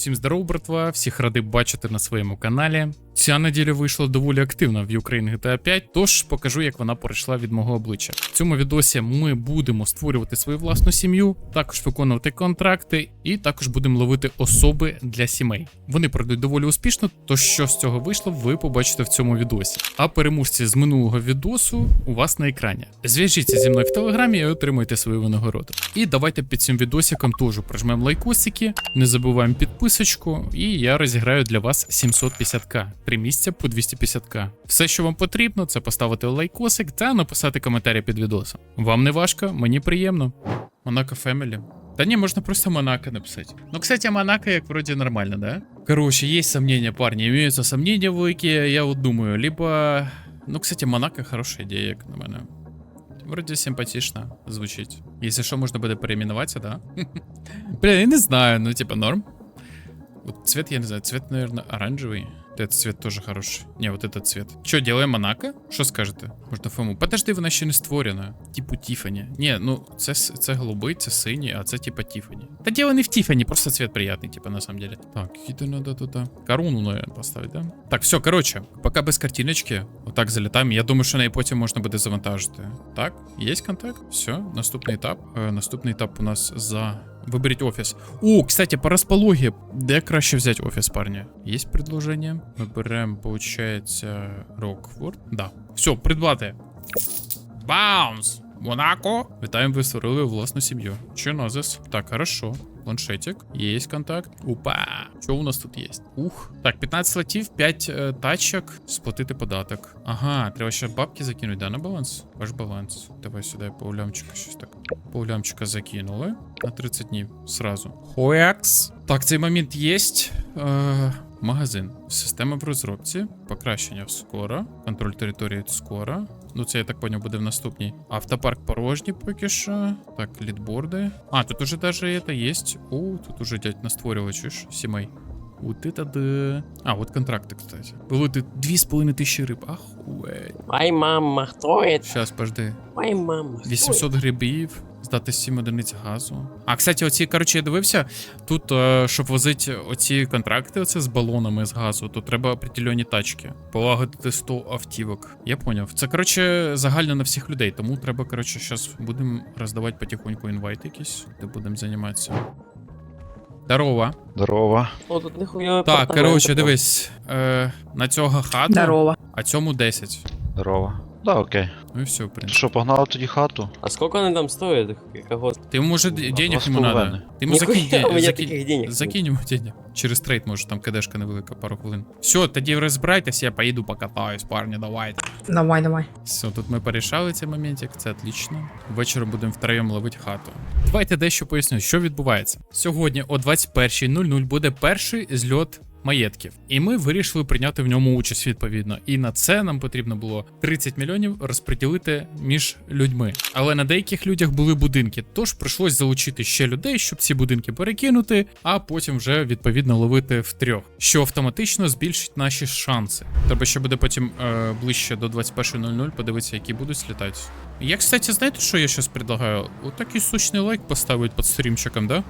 Всім здоров, братва, всіх радий бачити на своєму каналі. Ця неділя вийшла доволі активно в Ukraine GTA 5, тож покажу, як вона пройшла від мого обличчя. В цьому відосі ми будемо створювати свою власну сім'ю, також виконувати контракти і також будемо ловити особи для сімей. Вони пройдуть доволі успішно, то що з цього вийшло, ви побачите в цьому відосі. А переможці з минулого відосу у вас на екрані. Зв'яжіться зі мною в телеграмі і отримуйте свою винагороду. І давайте під цим відосиком теж прожмемо лайкосики, не забуваємо підписочку, і я розіграю для вас 750к. Три місця по 250к. Все, що вам потрібно, це поставити лайкосик та написати коментарі під відосом. Вам не важко, мені приємно. Монако Фемілі. Да не, можно просто Монако написать. Ну, кстати, Монако, як вроде нормально, да? Короче, есть сомнения, парни, имеются сомнения в я вот думаю, либо... Ну, кстати, Монако хорошая идея, як на мене. Вроде симпатично звучить. Если що, можна буде переименуватися, да? Бля, я не знаю, ну типа норм. Вот цвет, я не знаю, цвет, наверное, оранжевый. Вот Этот цвет тоже хороший. Не, вот этот цвет. Что, делаем Монако? Що скажете? Можна фому. Подожди, вона ще не створена. Типу Тіфані. Ні, ну це, с- це голубий, це синій, а це типа Тіфані. Та діло не в Тіфані, просто цвет приятный, типа, на самом деле. Так, какие-то надо тут. а, Корону, наверное, поставить, да? Так, все, короче, пока без картиночки. Отак залітаємо. Я думаю, що неї потім можна буде завантажити. Так, є контакт? Все, наступний етап. Е, наступний етап у нас за. Виберіть офис. О, кстати, по розпологі. Де краще взять офис, парни? Есть предложение? Выбираем, получается, Рокфорд. Да. Все, придбати. Баунс! Монако! Вітаємо, ви створили власну сім'ю. Чинозис. Так, хорошо. Планшетик. Є контакт. Опа! Що у нас тут є? Ух. Так, 15 слотів, 5 е, тачок, сплатити податок. Ага, треба ще бабки закинути, да, на баланс? Ваш баланс. Давай сюди по улямчика щось так. По улямчика закинули. На 30 днів. Сразу. Хуякс. Так, цей момент є. Е, магазин. Система в розробці. Покращення скоро. Контроль території скоро. Ну, це я так поняв, буде в наступній. Автопарк порожній поки що. Так, лідборди. А, тут уже даже это есть. О, тут уже дядь настворювали, чуєш, сімей. Вот это да. А, вот контракты, кстати. Было ты дві з половиною тисячі риб. Ахуеть. Ай, мама, хто это? Щас, пожди. Ай, мама. хто 800 грибів, здати 7 одиниць газу. А, кстати, оці, коротше, я дивився, тут, е, щоб возити оці контракти оце з балонами з газу, то треба определені тачки. Полагодити 100 автівок. Я поняв. Це, коротше, загально на всіх людей, тому треба, коротше, зараз будемо роздавати потихоньку інвайт якісь, де будемо займатися. Здорово. Здорово. О, тут ніхуя Так, коротше, дивись. Е, на цього хату, Здорово. а цьому 10. Здорово. Да, окей. Ну і все, в принципі. Що, погнали тоді хату? А сколько они там? Кого? Ты, может, Ну, денег ему надо? Ты ему Нихуя закинь, у таких денег. закинь ему денег. Через трейд, може, там кадешка невелика, пару хвилин. Все, тоді розбирайтесь, я поїду покатаюсь, парні, давайте. Давай, давай. Все, тут ми порішали цей моментик, це отлично. Ввечері будемо втроєм ловити хату. Давайте дещо поясню, що відбувається. Сьогодні о 21.00 буде перший зльот маєтків, і ми вирішили прийняти в ньому участь відповідно. І на це нам потрібно було 30 мільйонів розподілити між людьми. Але на деяких людях були будинки, тож прийшлось залучити ще людей, щоб ці будинки перекинути, а потім вже відповідно ловити в трьох, що автоматично збільшить наші шанси. Треба ще буде потім е, ближче до 21.00 подивитися, які будуть слітати. Я, кстати, знаєте, що я зараз предлагаю? Отакий сочний лайк поставити під стрімчиком, да?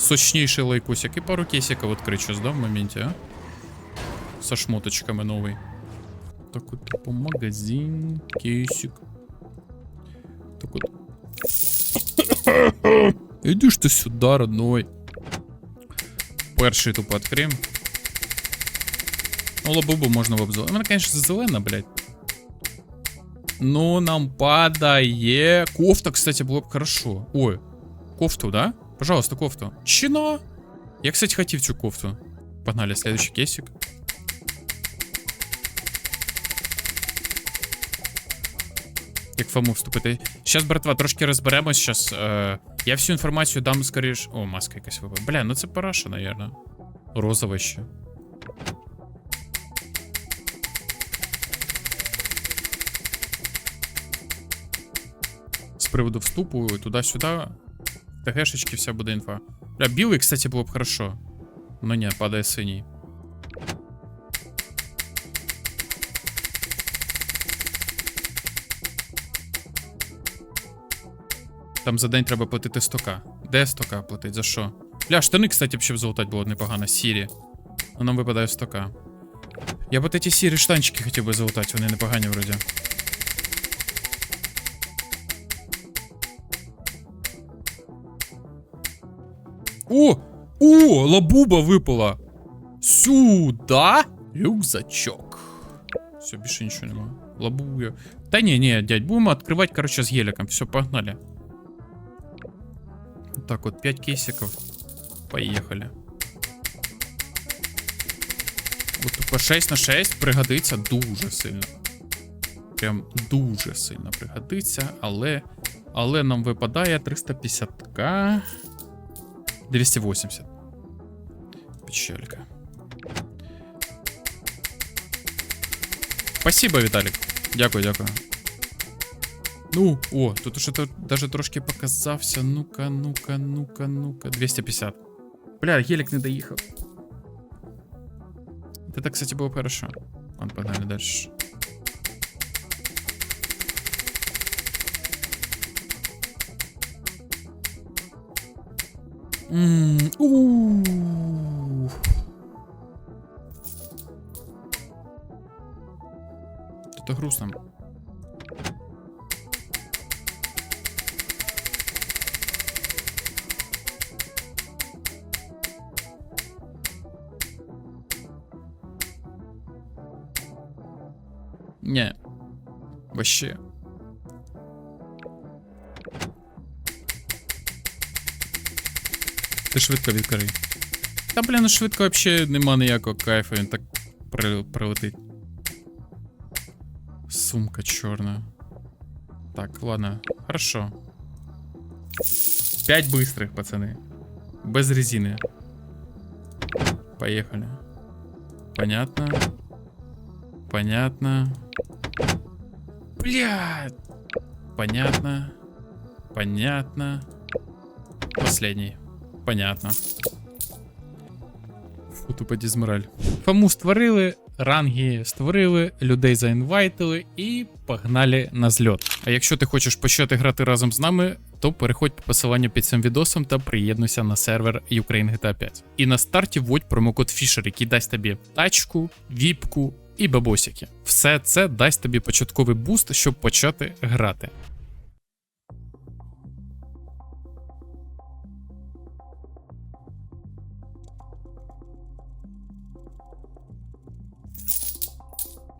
Сочнейший лайкусик и пару кейсиков открыть сейчас, да, в моменте, а? Со шмоточками новый. Так вот, по магазин, кейсик. Так вот. Ж ты сюда, родной. Перший тупо откроем. Ну, лабубу можно в обзор. Вона, конечно, зелена, блядь. Ну, нам падає. Кофта, кстати, было бы хорошо. Ой, кофту, да? Пожалуйста, кофту. Чина! Я, кстати, хотів цю кофту. Погнали, следующий кейсик. Як фому вступити. Щас, братва, трошки розберемось. Щас. Е, я всю інформацію дам скоріш. О, маска якась випала. Бля, ну це параша, наверное. Розове ще. З приводу вступу туди-сюди. ТГшечки, вся буде інфа. Бля, білий, кстати, було б хорошо. Ну ні, падає синій. Там за день треба платити 100к. Де 100к платить? За що? Бля, штани, кстати, вообще залутать було непогано. Сірі. Но нам випадає стока. Я б от ці сірі штанчики хотів би залутати, вони непогані вроді. О! О! Лабуба випала! Сюда! Рюкзачок. Все, більше нічого немає. Лабуя. Та ні, ні, дядь, будемо відкривати, короче, з геликом. Все, погнали. Так, вот 5 кейсиков. Поехали. От тупо 6 на 6 пригодиться дуже сильно. Прям дуже сильно пригодиться, але. Але нам випадає 350к. 280. Печалька. Спасибо, Віталік. Дякую, дякую. Ну, о, тут уже то, даже трошки показався. Ну-ка, ну-ка, ну-ка, ну-ка. 250. Бля, гелик не доїхав. Это, кстати, було хорошо. Ладно, погнали дальше. Это грустно. Не. Вообще. Ти швидко відкрий. Та, блін, ну швидко вообще нема ніякого кайфу, він так при- прилетить. Сумка чорна. Так, ладно, хорошо. Пять быстрых, пацаны. Без резины. Поехали. Понятно. Понятно. Блядь. Понятно. Понятно. Последний. Понятно. Фу, тупо дізмораль. Фому створили, ранги створили, людей заінвайтили і погнали на зльот. А якщо ти хочеш почати грати разом з нами, то переходь по посиланню під цим відосом та приєднуйся на сервер Ukraine GTA 5. І на старті вводь промокод Fisher, який дасть тобі тачку, віпку і бабосики. Все це дасть тобі початковий буст, щоб почати грати.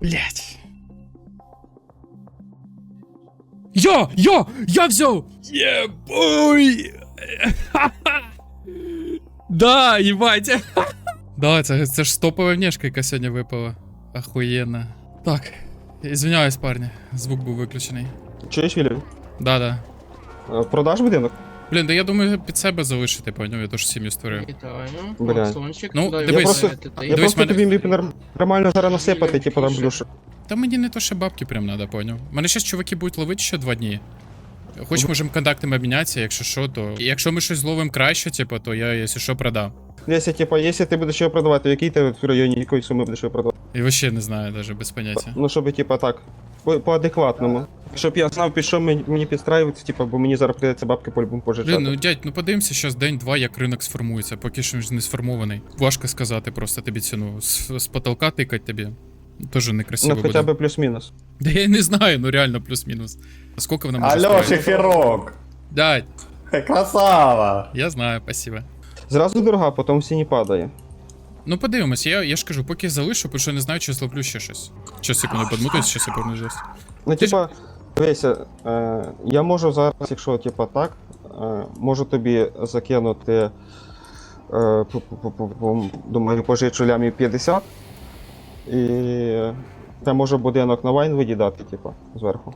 Блять. Я! Я! Я взял! Ебой! Да, ебать! Да, це, це ж стопова внешка, яка сьогодні випала. Охуєнно. Так. Извиняюсь, парні. Звук був виключений. Чуєш, Вілі? Да-да. Е, Продаш будинок? Блін, да я думаю, під себе залишити, поняв, я теж сім'ю створив. Вітаю. Бля. Максончик. Ну, куди дивись. йдете? Та Я Дивись, просто мене- тобі мені нар- нормально зараз насипати, типу там плюшок. Та мені не то, що бабки прям надо, поняв. Мене щас чуваки будуть ловити ще два дні. Хоч можемо контактами обмінятися, якщо що, то. Якщо ми щось зловимо краще, типу, то я, якщо що, продам. Якщо, типу, якщо ти будеш його продавати, в якій ти в районі якої суми будеш його І вообще не знаю, даже без поняття. Ну, щоб, типу, так, по, по адекватному. Щоб я знав, під що мені, мені підстраюватися, типу, бо мені зараз прийдеться бабки по-любому пожичати. Блін, ну дядь, ну подивимося зараз день-два, як ринок сформується, поки що ж не сформований. Важко сказати просто тобі ціну. З, з потолка тикать тобі. Тоже некрасиво ну, буде. хоча б плюс-мінус. Да я не знаю, ну реально плюс-мінус. А скільки вона може Алло, стоїти? шеферок! Дядь, Красава! я знаю, спасибо. Зразу дорога, потім всі не падає. Ну подивимось, я, я ж кажу, поки залишу, тому що не знаю, чи злоблю ще щось. Щас секунду подмутуюсь, щас я повернусь. Ну, Ти типа, дивися, е, я можу зараз, якщо типа так, е, можу тобі закинути, е, думаю, пожичу лямів 50. І я можу будинок на вайн видідати, типа, зверху.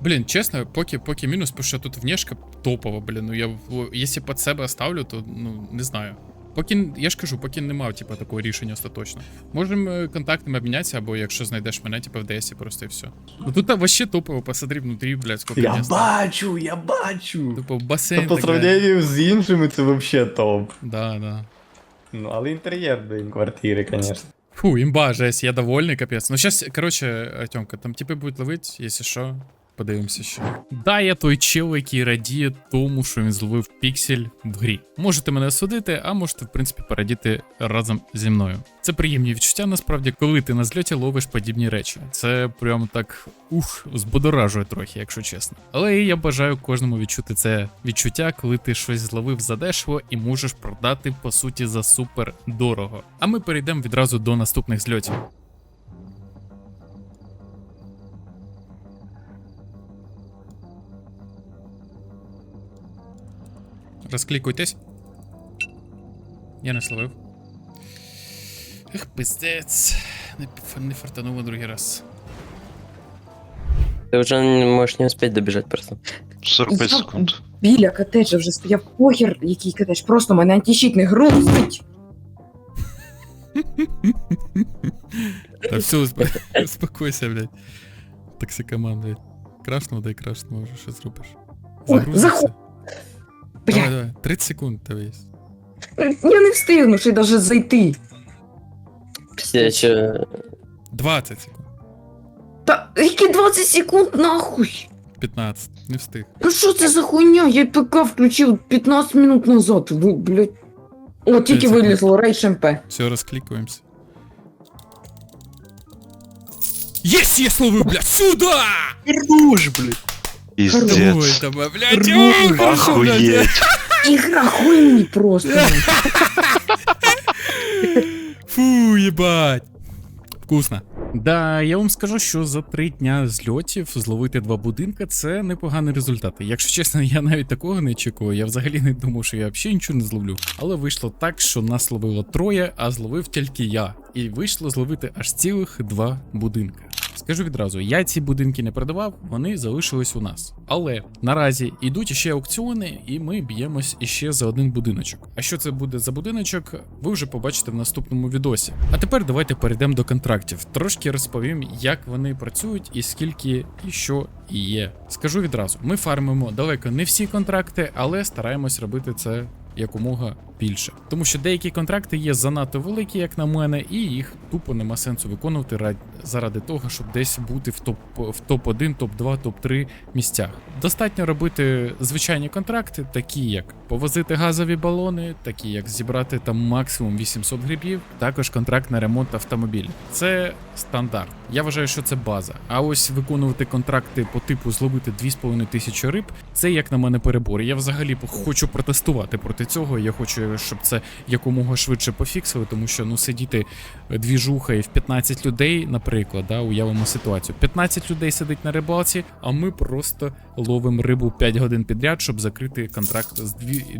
Блін, чесно, поки, поки мінус, тому що тут внешка топова, блін. Ну я якщо під себе оставлю, то ну не знаю. Поки я ж кажу, поки нема, типа, такого рішення остаточно. Можемо е, контактами обмінятися, або якщо знайдеш мене, типа в ДСі просто і все. Ну тут вообще топово, посмотри внутрі, блядь, сколько Я места. бачу, я бачу! Тупо басейн. Тобто, по такий. сравнению з іншими, це вообще топ. Да, да. Ну, але інтер'єр, блін, квартири, конечно. Фу, имба, жесть, я довольный, капец. Ну сейчас, короче, Артемка, там типы будут ловить, если что. Подивимося ще. Да, я той чел, який радіє тому, що він зловив піксель в грі. Можете мене осудити, а можете, в принципі, порадіти разом зі мною. Це приємні відчуття, насправді, коли ти на зльоті ловиш подібні речі. Це прям так ух, збодоражує трохи, якщо чесно. Але я бажаю кожному відчути це відчуття, коли ти щось зловив задешево і можеш продати по суті за супер дорого. А ми перейдемо відразу до наступних зльотів. Розклікуйтесь. Я не словив. Ех, пиздець. Не, не фартануло другий раз. Ты уже не можешь не успеть добежать просто. 45 Я- секунд. Біля котеджа вже стояв похер, який котедж, просто мене антищит не грузить. Та все, усп- успокойся, блядь. Токсикоман, блядь. Крашнув, дай крашнув, вже що зробиш. Ой, Давай, Бля, давай, 30 секунд тебе є. я не встигну ще навіть зайти. Я еще... 20 секунд. Та які 20 секунд нахуй? 15. Не встиг. Ну що це за хуйня? Я ПК включив 15 минут назад. Ви, блядь. О, тільки секунд. вилізло Рейдж МП. Все, розклікуємося. Єс, я словив, блядь, сюда! Руж, блядь. Пиздец. блядь, хорошо, блядь. Охуеть. Ігра хуйні просто. Фу, єбать. Вкусно. Да, я вам скажу, що за три дня зльотів зловити два будинка це непоганий результат. Якщо чесно, я навіть такого не очікував. Я взагалі не думав, що я взагалі нічого не зловлю. Але вийшло так, що нас ловило троє, а зловив тільки я. І вийшло зловити аж цілих два будинка. Скажу відразу, я ці будинки не продавав, вони залишились у нас. Але наразі йдуть іще аукціони, і ми б'ємось іще за один будиночок. А що це буде за будиночок, ви вже побачите в наступному відосі. А тепер давайте перейдемо до контрактів. Трошки розповім, як вони працюють і скільки і що і є. Скажу відразу: ми фармимо далеко не всі контракти, але стараємось робити це якомога більше. Тому що деякі контракти є занадто великі, як на мене, і їх тупо нема сенсу виконувати заради того, щоб десь бути в топ в топ-1, топ-2, топ-3 місцях. Достатньо робити звичайні контракти, такі як повозити газові балони, такі як зібрати там максимум 800 грибів, також контракт на ремонт автомобіля. Це стандарт. Я вважаю, що це база. А ось виконувати контракти по типу зловити 2,5 тисячі риб, це як на мене перебор. Я взагалі хочу протестувати проти цього. Я хочу, щоб це якомога швидше пофіксили, тому що ну сидіти двіжуха і в 15 людей, наприклад, да, уявимо ситуацію. 15 людей сидить на рибалці, а ми просто ловимо рибу 5 годин підряд, щоб закрити контракт з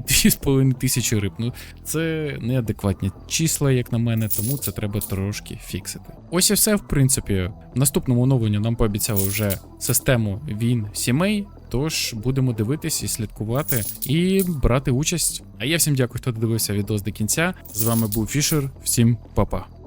2,5 тисячі риб. Ну це неадекватні числа, як на мене, тому це треба трошки фіксити. Ось і все, в принципі. В наступному оновленні нам пообіцяли вже систему війн сімей. Тож будемо дивитись і слідкувати і брати участь. А я всім дякую, хто додивився відео до кінця. З вами був Фішер. Всім па-па.